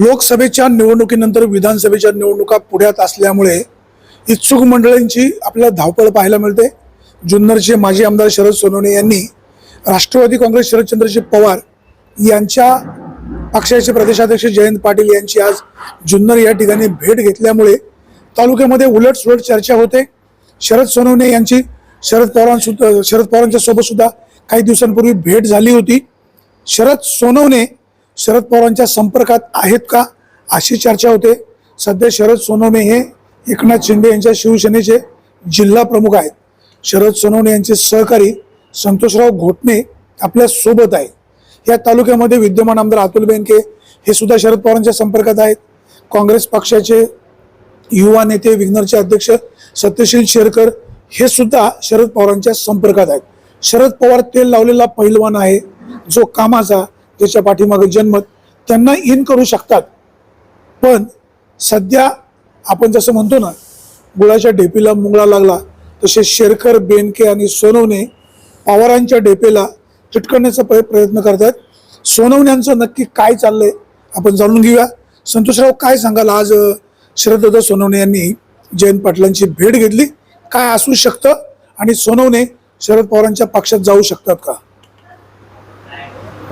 लोकसभेच्या निवडणुकीनंतर विधानसभेच्या निवडणुका पुढ्यात असल्यामुळे इच्छुक मंडळींची आपल्याला धावपळ पाहायला मिळते. जुन्नरचे माजी आमदार शरद सोनवणे यांनी राष्ट्रवादी काँग्रेस शरदचंद्रजी पवार यांच्या पक्षाचे प्रदेशाध्यक्ष जयंत पाटील यांची आज जुन्नर या ठिकाणी भेट घेतल्यामुळे तालुक्यामध्ये उलटसुलट चर्चा होते. शरद सोनवणे यांची शरद पवारांसुद्धा शरद पवारांच्या सोबत सुद्धा काही दिवसांपूर्वी भेट झाली होती. शरद सोनवणे शरद पवारांच्या संपर्कात आहेत का अशी चर्चा होते. सध्या शरद सोनवणे हे एकनाथ शिंदे यांच्या शिवसेनेचे जिल्हा प्रमुख आहेत. शरद सोनवणे यांचे सहकारी संतोषराव घोटणे आपल्यासोबत आहे या तालुक्यामध्ये विद्यमान आमदार अतुल बेनके हे सुद्धा शरद पवारांच्या संपर्कात आहेत. काँग्रेस पक्षाचे युवा नेते विघ्नरचे अध्यक्ष सत्यशील शेरकर हे सुद्धा शरद पवारांच्या संपर्कात आहेत. शरद पवार तेल लावलेला पैलवान आहे. जो कामाचा त्याच्या पाठीमागे जन्मत त्यांना इन करू शकतात. पण सध्या आपण जसं म्हणतो ना गुळाच्या ढेपीला मुंगळा लागला तसे शेरकर बेनके आणि सोनवणे पवारांच्या ढेपेला चिटकण्याचा प्रयत्न प्रयत्न आहेत सोनवण्यांचं नक्की काय चाललंय आपण जाणून घेऊया. संतोषराव काय सांगाल आज अं, सोनवणे यांनी जयंत पाटलांची भेट घेतली? काय असू शकतं? आणि सोनवणे शरद पवारांच्या पक्षात जाऊ शकतात का?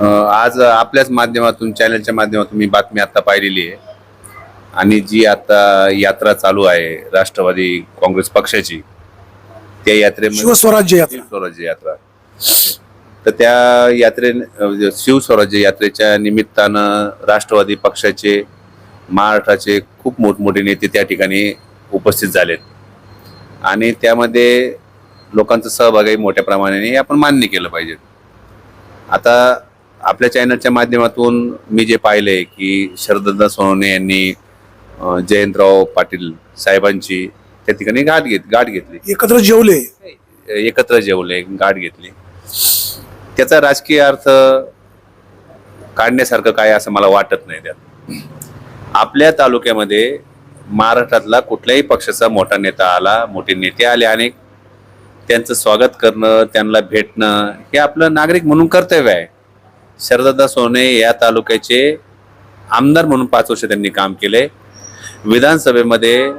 आज आपल्याच माध्यमातून चॅनलच्या माध्यमातून मी बातमी आता पाहिलेली आहे. आणि जी आता यात्रा चालू आहे राष्ट्रवादी काँग्रेस पक्षाची त्या यात्रेमध्ये शिवस्वराज्य यात्रा. शिवस्वराज्य यात्रा. तर त्या यात्रे अ, शिवस्वराज्य यात्रेच्या निमित्तानं राष्ट्रवादी पक्षाचे महाराष्ट्राचे खूप मोठमोठे नेते त्या ठिकाणी उपस्थित झालेत. आणि त्यामध्ये लोकांचा सहभागही मोठ्या प्रमाणाने आपण मान्य केलं पाहिजे. आता आपल्या चॅनलच्या माध्यमातून मी जे पाहिलंय की शरदत्ता सोनवणे यांनी जयंतराव पाटील साहेबांची त्या ठिकाणी गाठ घेत गाठ घेतली. एकत्र जेवले. एकत्र जेवले गाठ घेतली. त्याचा राजकीय अर्थ काढण्यासारखं काय असं मला वाटत नाही त्यात. आपल्या तालुक्यामध्ये महाराष्ट्रातला कुठल्याही पक्षाचा मोठा नेता आला मोठे नेते आले अनेक त्यांचं स्वागत करणं त्यांना भेटणं हे आपलं नागरिक म्हणून कर्तव्य आहे. शरदत्ता सोने या तालुक्याचे आमदार म्हणून पाच वर्ष त्यांनी काम केले. विधानसभेमध्ये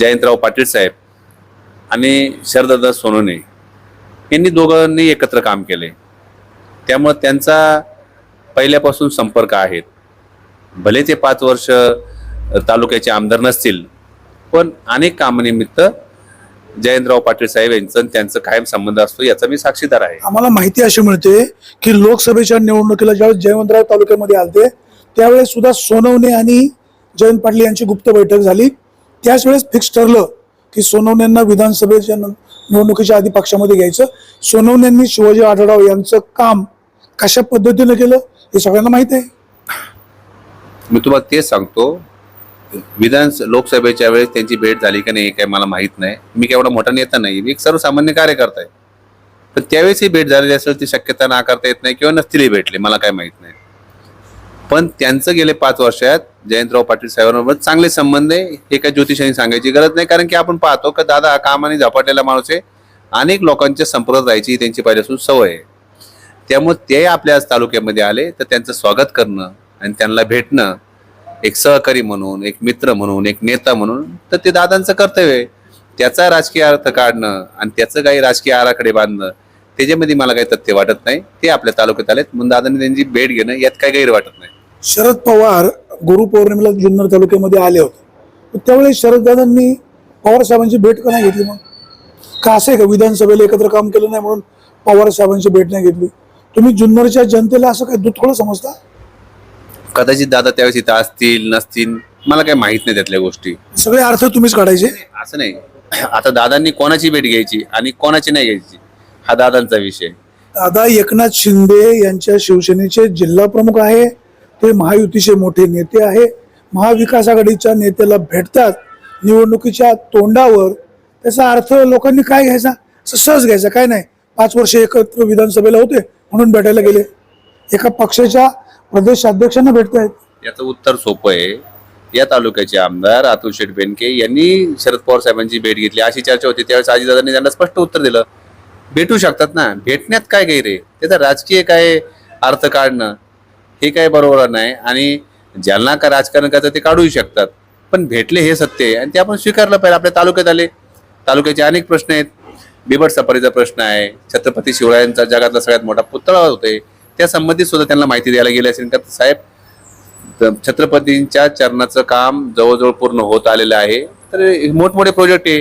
जयंतराव पाटील साहेब आणि शरदत्ता सोनोने यांनी दोघांनी एकत्र काम केले. त्यामुळे त्यांचा पहिल्यापासून संपर्क आहेत. भले ते पाच वर्ष तालुक्याचे आमदार नसतील पण अनेक कामानिमित्त जयंतराव पाटील साहेब यांचं त्यांचं कायम संबंध असतो याचा मी साक्षीदार आहे. आम्हाला माहिती अशी मिळते की लोकसभेच्या निवडणुकीला ज्यावेळेस जयवंतराव तालुक्यामध्ये आलते त्यावेळेस सुद्धा सोनवणे आणि जयंत पाटील यांची गुप्त बैठक झाली. त्याच वेळेस फिक्स ठरलं की सोनवण्यांना विधानसभेच्या निवडणुकीच्या आधी पक्षामध्ये घ्यायचं. सोनवण्यांनी शिवाजी आढळराव यांचं काम कशा पद्धतीनं केलं हे सगळ्यांना माहिती आहे. मी तुम्हाला तेच सांगतो विधान लोकसभेच्या वेळेस त्यांची भेट झाली का नाही हे काय मला माहीत नाही. मी केवढा मोठा नेता नाही. मी एक सर्वसामान्य कार्यकर्ता आहे. पण त्यावेळेस ही भेट झालेली असेल ती शक्यता नाकारता येत नाही किंवा नसतीलही भेटले मला काय माहीत नाही. पण त्यांचं गेले पाच वर्षात जयंतराव पाटील साहेबांबरोबर चांगले संबंध आहे हे काय ज्योतिषांनी सांगायची गरज नाही. कारण की आपण पाहतो का दादा हा कामाने झपाटलेला माणूस आहे. अनेक लोकांच्या संपर्कात राहायची त्यांची पहिल्यापासून सवय आहे. त्यामुळे ते आपल्या आज तालुक्यामध्ये आले तर त्यांचं स्वागत करणं आणि त्यांना भेटणं एक सहकारी म्हणून एक मित्र म्हणून एक नेता म्हणून तर ते दादांचं कर्तव्य आहे. त्याचा राजकीय अर्थ काढणं आणि त्याचं काही राजकीय आराखडे बांधणं त्याच्यामध्ये मला काही तथ्य वाटत नाही. ते आपल्या तालुक्यात आलेत. म्हणून दादांनी त्यांची भेट घेणं यात काही गैर वाटत नाही. शरद पवार गुरुपौर्णिमेला जुन्नर तालुक्यामध्ये आले होते. त्यावेळेस शरददादांनी पवार साहेबांची भेट का नाही घेतली मग? का असं आहे का? विधानसभेला एकत्र काम केलं नाही म्हणून पवार साहेबांची भेट नाही घेतली? तुम्ही जुन्नरच्या जनतेला असं काय दुथोळं समजता? कदाचित दादा त्यावेळेस इथं असतील नसतील मला काही माहीत नाही त्यातल्या गोष्टी. सगळे अर्थ तुम्हीच काढायचे? असं नाही. आता दादांनी कोणाची भेट घ्यायची आणि कोणाची नाही घ्यायची हा दादांचा विषय. दादा एकनाथ शिंदे यांच्या शिवसेनेचे जिल्हा प्रमुख आहे. ते महायुतीचे मोठे नेते आहे. महाविकास आघाडीच्या नेत्याला भेटतात. निवडणुकीच्या तोंडावर त्याचा अर्थ लोकांनी काय घ्यायचा? असं सहज घ्यायचा काय नाही. पाच वर्ष एकत्र विधानसभेला होते म्हणून भेटायला गेले. एका पक्षाच्या प्रदेशाध्यक्षांना भेटतायत. याचं उत्तर सोपं आहे. या तालुक्याचे आमदार अतुल शेठ बेनके यांनी शरद पवार साहेबांची भेट घेतली. अशी चर्चा होती. त्यावेळेस आजीदादांनी त्यांना स्पष्ट उत्तर दिलं. भेटू शकतात ना? भेटण्यात काय गैर आहे? त्याचा राजकीय काय अर्थ काढणं हे काय बरोबर नाही. आणि ज्यांना का राजकारण करायचं ते काढूही शकतात. पण भेटले हे सत्य आहे. आणि ते आपण स्वीकारलं पाहिजे. आपल्या तालुक्यात आले. तालुक्याचे अनेक प्रश्न आहेत. बिबट सफारीचा प्रश्न आहे. छत्रपती शिवरायांचा जगातला सगळ्यात मोठा पुतळा होते त्या संबंधित सुद्धा त्यांना माहिती द्यायला गेली असेल. का साहेब छत्रपतींच्या चरणाचं काम जवळजवळ पूर्ण होत आलेलं आहे. तर हे मोठमोठे प्रोजेक्ट आहे.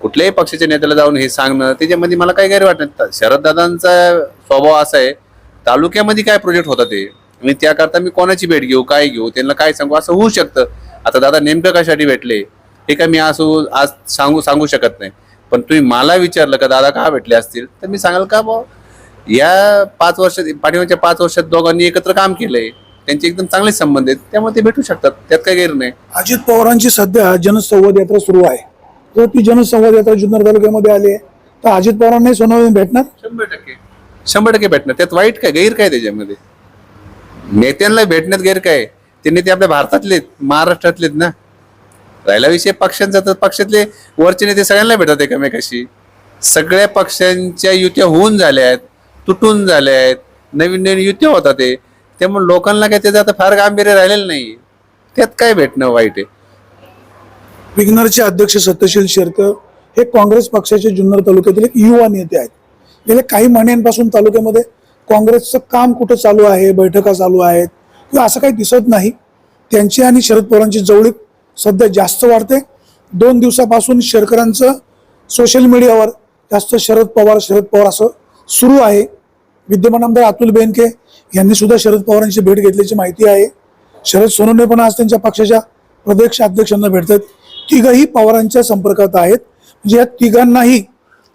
कुठल्याही पक्षाच्या नेत्याला जाऊन हे सांगणं त्याच्यामध्ये मला काही गैर वाटत शरददादांचा स्वभाव असा आहे तालुक्यामध्ये काय प्रोजेक्ट होता ते? आणि त्याकरता मी कोणाची भेट घेऊ काय घेऊ त्यांना काय सांगू असं होऊ शकतं. आता दादा नेमकं कशासाठी भेटले? हे काय मी असं आज सांगू सांगू शकत नाही. पण तुम्ही मला विचारलं का दादा का भेटले असतील? तर मी सांगाल का बुवा या पाच वर्षात पाठीमागच्या पाच वर्षात दोघांनी एकत्र काम केलंय. त्यांचे एकदम चांगले संबंध आहेत. त्यामुळे ते भेटू शकतात. त्यात काही गैर नाही. अजित पवारांची सध्या जनसंवाद यात्रा सुरू आहे. तर ती जनसंवाद यात्रा जुन्नर तालुक्यामध्ये आली आहे. तर अजित पवारांनाही सोनवणे भेटणार? शंभर टक्के. शंभर टक्के भेटणार. त्यात वाईट काय? गैर काय त्याच्यामध्ये? नेत्यांना भेटण्यात गैर काय? ते नेते आपल्या भारतातले महाराष्ट्रातलेत ना. राहिला विषय पक्षांचा तर पक्षातले वरचे नेते सगळ्यांना भेटतात एकमेकाशी. सगळ्या पक्षांच्या युत्या होऊन झाल्या आहेत. तुटून झाले आहेत नवीन नवीन युत्या होतात ते. त्यामुळे लोकांना काय त्याचं आता फार गांभीर्य राहिलेलं नाही. त्यात काय भेटणं वाईट आहे? विग्नरचे अध्यक्ष सत्यशील शेरकर हे काँग्रेस पक्षाचे जुन्नर तालुक्यातील एक युवा नेते आहेत. गेल्या काही महिन्यांपासून तालुक्यामध्ये काँग्रेसचं काम कुठं चालू आहे बैठका चालू आहेत किंवा असं काही दिसत नाही. त्यांची आणि शरद पवारांची जवळीक सध्या जास्त वाढते. दोन दिवसापासून शेरकरांचं सोशल मीडियावर जास्त शरद पवार शरद पवार असं सुरू आहे. विद्यमान आमदार अतुल बेनके यांनी सुद्धा शरद पवारांची भेट घेतल्याची माहिती आहे. शरद सोनवणे पण आज त्यांच्या पक्षाच्या प्रदेश अध्यक्षांना भेटतात. तिघही पवारांच्या संपर्कात आहेत. म्हणजे या तिघांनाही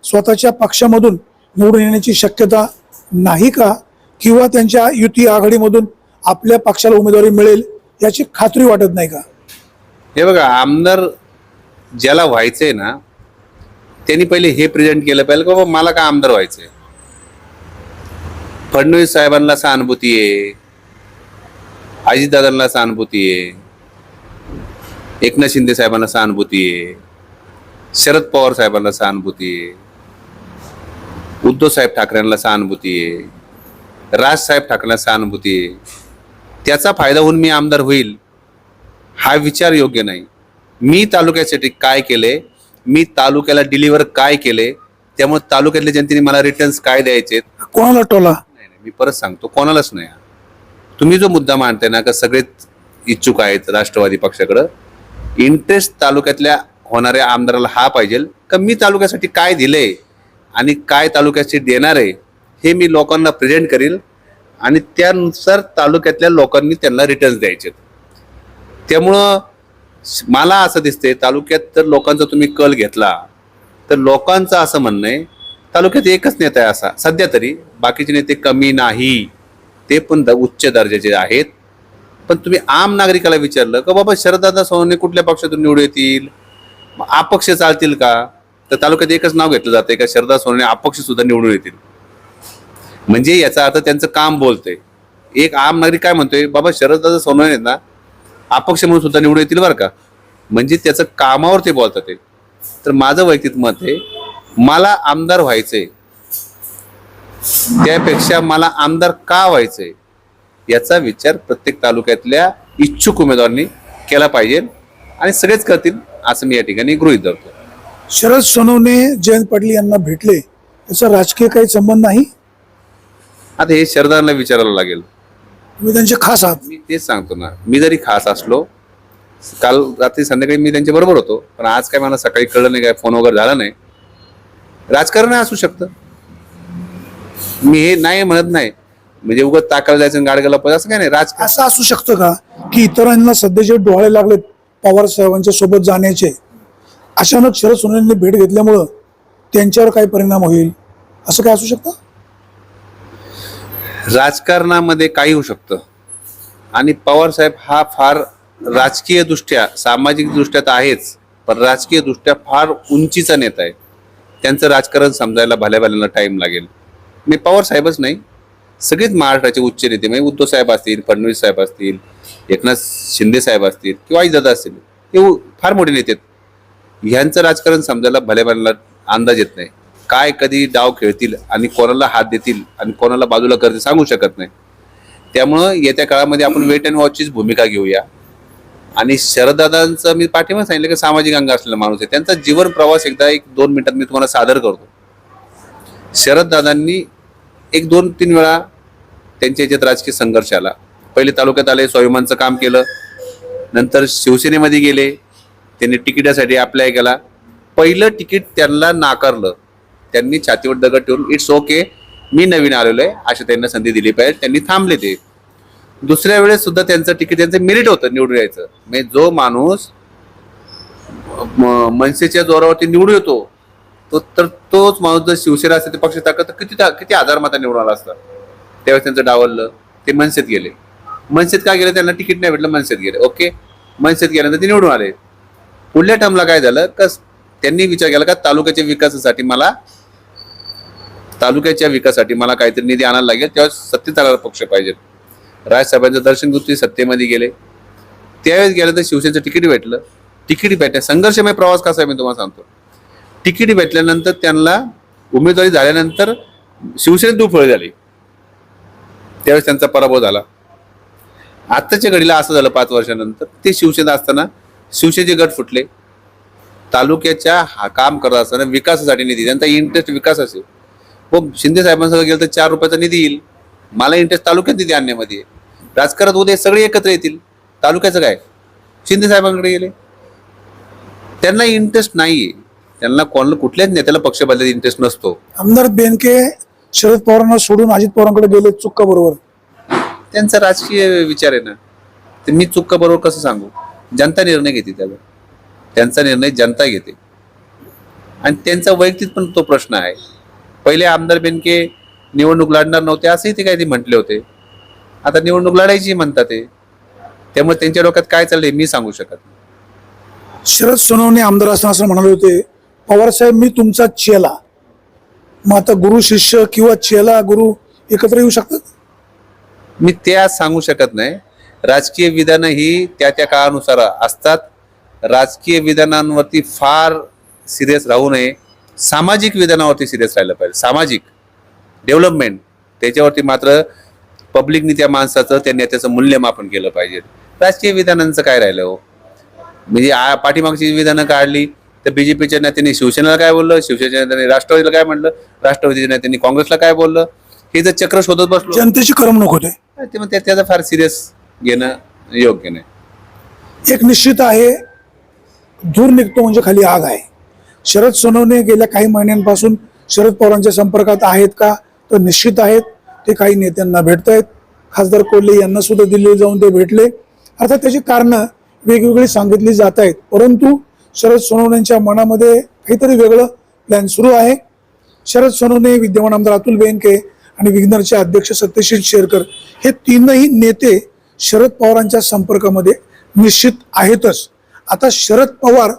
स्वतःच्या पक्षामधून निवडून येण्याची शक्यता नाही का? किंवा त्यांच्या युती आघाडीमधून आपल्या पक्षाला उमेदवारी मिळेल याची खात्री वाटत नाही का? हे बघा आमदार ज्याला व्हायचंय ना त्यांनी पहिले हे प्रेझेंट केलं पाहिजे का बाबा मला का आमदार व्हायचंय? फडणवीस साहेबांना सहानुभूती आहे. अजितदादांना सहानुभूती आहे. एकनाथ शिंदे साहेबांना सहानुभूती आहे. शरद पवार साहेबांना सहानुभूती आहे. उद्धव साहेब ठाकरेंना सहानुभूती आहे. राजसाहेब ठाकरेंना सहानुभूती आहे. त्याचा फायदा होऊन मी आमदार होईल हा विचार योग्य नाही. मी तालुक्यासाठी काय केले मी तालुक्याला डिलिव्हर काय केले त्यामुळे तालुक्यातल्या जनतेने मला रिटर्न्स काय द्यायचे कोणाला टोला? मी परत सांगतो कोणालाच नाही तुम्ही जो मुद्दा मांडताय ना का सगळेच इच्छुक आहेत राष्ट्रवादी पक्षाकडं इंटरेस्ट तालुक्यातल्या होणाऱ्या आमदाराला हा पाहिजे का मी तालुक्यासाठी काय दिले आणि काय तालुक्यासाठी देणार आहे हे मी लोकांना प्रेझेंट करील आणि त्यानुसार तालुक्यातल्या लोकांनी त्यांना रिटर्न्स द्यायचे. त्यामुळं मला असं दिसते तालुक्यात जर लोकांचा तुम्ही कल घेतला तर लोकांचं असं म्हणणं आहे तालुक्यात एकच नेता आहे असा सध्या तरी बाकीचे नेते कमी नाही. ते पण द- उच्च दर्जाचे आहेत. पण तुम्ही आम नागरिकाला विचारलं का बाबा शरददादा सोनवणे कुठल्या पक्षातून निवडून येतील? मग अपक्ष चालतील का? तर तालुक्यात एकच नाव घेतलं जाते का शरदा सोनवणे अपक्ष सुद्धा निवडून येतील. म्हणजे याचा अर्थ त्यांचं काम बोलतंय. एक आम नागरिक काय म्हणतोय बाबा शरददादा सोनवणे आहेत ना अपक्ष म्हणून सुद्धा निवडून येतील बरं का? म्हणजे त्याचं कामावर ते बोलतात ते. तर माझं वैयक्तिक मत आहे मला आमदार व्हायचंय त्यापेक्षा मला आमदार का व्हायचंय याचा विचार प्रत्येक तालुक्यातल्या इच्छुक उमेदवारांनी केला पाहिजे आणि सगळेच करतील असं मी या ठिकाणी गृहीत धरतो. शरद सोनवणे जयंत पाटील यांना भेटले याचा राजकीय काही संबंध नाही? आता हे शरदांना विचारायला लागेल. तुम्ही त्यांचे खास आहात. मी तेच सांगतो ना मी जरी खास असलो काल रात्री संध्याकाळी मी त्यांच्या बरोबर होतो पण आज काय मला सकाळी कळलं नाही काय फोन वगैरे झाला नाही. राजकारण असू शकतं. मी हे नाही म्हणत नाही. म्हणजे उगत ताकाला जायचं आणि गाडग्याला पाहिजे असं काय नाही. राजकारण असं असू शकतं का? की इतरांना सध्या जे डोळे लागलेत पवार साहेबांच्या सोबत जाण्याचे अचानक शरद सोनवणेंनी भेट घेतल्यामुळं त्यांच्यावर काय परिणाम होईल? असं काय असू शकतं? राजकारणामध्ये काही होऊ शकतं. आणि पवार साहेब हा फार राजकीय दृष्ट्या सामाजिक दृष्ट्या तर आहेच पण राजकीय दृष्ट्या फार उंचीचा नेता आहे. त्यांचं राजकारण समजायला भल्या भल्याला टाइम लागेल. मी पवार साहेबच नाही. सगळेच महाराष्ट्राचे उच्च नेते म्हणजे उद्धव साहेब असतील फडणवीस साहेब असतील एकनाथ शिंदे साहेब असतील किंवा आईदादा असतील हे फार मोठे नेते आहेत. ह्यांचं राजकारण समजायला भल्या अंदाज येत नाही. काय कधी डाव खेळतील आणि कोणाला हात देतील आणि कोणाला बाजूला करतील सांगू शकत नाही. त्यामुळं येत्या काळामध्ये आपण वेट अँड वॉचचीच भूमिका घेऊया. आणि शरददादांचं मी पाठिंबा सांगितलं की सामाजिक अंग असलेला माणूस आहे. त्यांचा जीवन प्रवास एकदा एक दोन मिनिटात मी तुम्हाला सादर करतो. शरददादांनी एक दोन तीन वेळा त्यांच्या याच्यात राजकीय संघर्ष आला. पहिले तालुक्यात आले स्वाभिमानचं काम केलं. नंतर शिवसेनेमध्ये गेले. त्यांनी तिकिटासाठी अप्लाय केला. पहिलं तिकीट त्यांना नाकारलं. त्यांनी छातीवर दगड ठेवून इट्स ओके मी नवीन आलेलो आहे अशा त्यांना संधी दिली पाहिजे. त्यांनी थांबले ते. दुसऱ्या वेळेस सुद्धा त्यांचं तिकीट त्यांचं मेरिट होतं निवडून यायचं. म्हणजे जो माणूस म- मनसेच्या जोरावरती निवडून येतो तो तर तोच माणूस जर शिवसेना असेल ते पक्ष टाकत तर किती किती हजार मता निवडून आला असता? त्यावेळेस त्यांचं डावललं ते मनसेत गेले. मनसेत का गेले? त्यांना तिकीट नाही भेटलं मनसेत गेले. ओके? मनसेत गेल्यानंतर ते निवडून आले. पुढल्या टर्मला काय झालं? का त्यांनी विचार केला का तालुक्याच्या विकासासाठी मला तालुक्याच्या विकासासाठी मला काहीतरी निधी आणायला लागेल तेव्हा सत्तेत आलेला पक्ष पाहिजे. राजसाहेबांचं दर्शन घेऊन ते सत्तेमध्ये गेले. त्यावेळेस गेलं तर शिवसेनेचं तिकीट भेटलं. तिकीट भेटलं संघर्षमय प्रवास कसा आहे मी तुम्हाला सांगतो. तिकीट भेटल्यानंतर त्यांना उमेदवारी झाल्यानंतर शिवसेनेत दुफळी झाली. त्यावेळेस त्यांचा पराभव झाला. आत्ताच्या घडीला असं झालं पाच वर्षानंतर. ते शिवसेना असताना शिवसेनेचे गट फुटले. तालुक्याच्या हा काम करत असताना विकासासाठी निधी त्यांचा इंटरेस्ट विकास असेल. व शिंदे साहेबांसह गेलं तर चार रुपयाचा निधी येईल. मला इंटरेस्ट तालुक्यात निधी आणण्यामध्ये राजकारणात उद्या सगळे एकत्र येतील. तालुक्याचं काय? शिंदे साहेबांकडे गेले. त्यांना इंटरेस्ट नाही आहे त्यांना कोणाला कुठल्याच नेत्याला पक्ष बदलायचा इंटरेस्ट नसतो. आमदार बेनके शरद पवारांना सोडून अजित पवारांकडे गेले चुक्का बरोबर त्यांचा राजकीय विचार आहे ना. ते मी चुक्का बरोबर कसं सांगू? जनता निर्णय घेते त्याला. त्यांचा निर्णय जनता घेते. आणि त्यांचा वैयक्तिक पण तो प्रश्न आहे. पहिले आमदार बेनके निवडणूक लढणार नव्हते असंही ते काही म्हटले होते. आता निवडणूक लढायची म्हणतात ते. त्यामुळे त्यांच्या डोक्यात काय चाललंय मी सांगू शकत. शरद सोनवणे आमदार असं म्हणाले होते पवारसाहेब मी तुमचा चेला. मग आता गुरु शिष्य किंवा चेला गुरु एकत्र येऊ शकतात? मी ते आज सांगू शकत नाही. राजकीय विधानं ही त्या त्या काळानुसार असतात. राजकीय विधानांवरती फार सिरियस राहू नये. सामाजिक विधानावरती सिरियस राहिलं पाहिजे. सामाजिक डेव्हलपमेंट त्याच्यावरती मात्र पब्लिकनी त्या माणसाचं त्या नेत्याचं मूल्यमापन केलं पाहिजे. राजकीय विधानांचं काय राहिलं हो? म्हणजे आ- पाठीमागची विधानं काढली तर बीजेपीच्या नेत्यांनी शिवसेनेला काय बोललं? शिवसेनेच्या नेत्यांनी राष्ट्रवादीला काय म्हणलं? राष्ट्रवादीच्या नेत्यांनी काँग्रेसला काय बोललं? हे जर चक्र शोधत बसलो. जनतेची करमणूक होते. ते मग त्या- त्याचं फार सिरियस घेणं योग्य नाही. एक निश्चित आहे दूर निघतो म्हणजे खाली आग आहे. शरद सोनवणे गेल्या काही महिन्यांपासून शरद पवारांच्या संपर्कात आहेत का? तर निश्चित आहेत. ते काही नेत्यांना भेटत आहेत खासदार कोल्हे यांना सुद्धा दिल्लीला जाऊन ते भेटले. अर्थात त्याची कारणं वेगवेगळी सांगितली जात आहेत परंतु शरद सोनवणेंच्या मनामध्ये काहीतरी वेगळं प्लॅन सुरू आहे. शरद सोनवणे विद्यमान आमदार अतुल बेनके आणि विग्नरचे अध्यक्ष सत्यशील शेरकर हे तीनही नेते शरद पवारांच्या संपर्कामध्ये निश्चित आहेतच. आता शरद पवार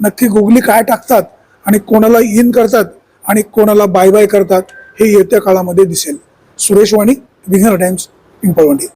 नक्की गुगली काय टाकतात आणि कोणाला इन करतात आणि कोणाला बाय बाय करतात हे येत्या काळामध्ये दिसेल. सुरेश वाणी विघ्नर टाइम्स पिंपळवंडी.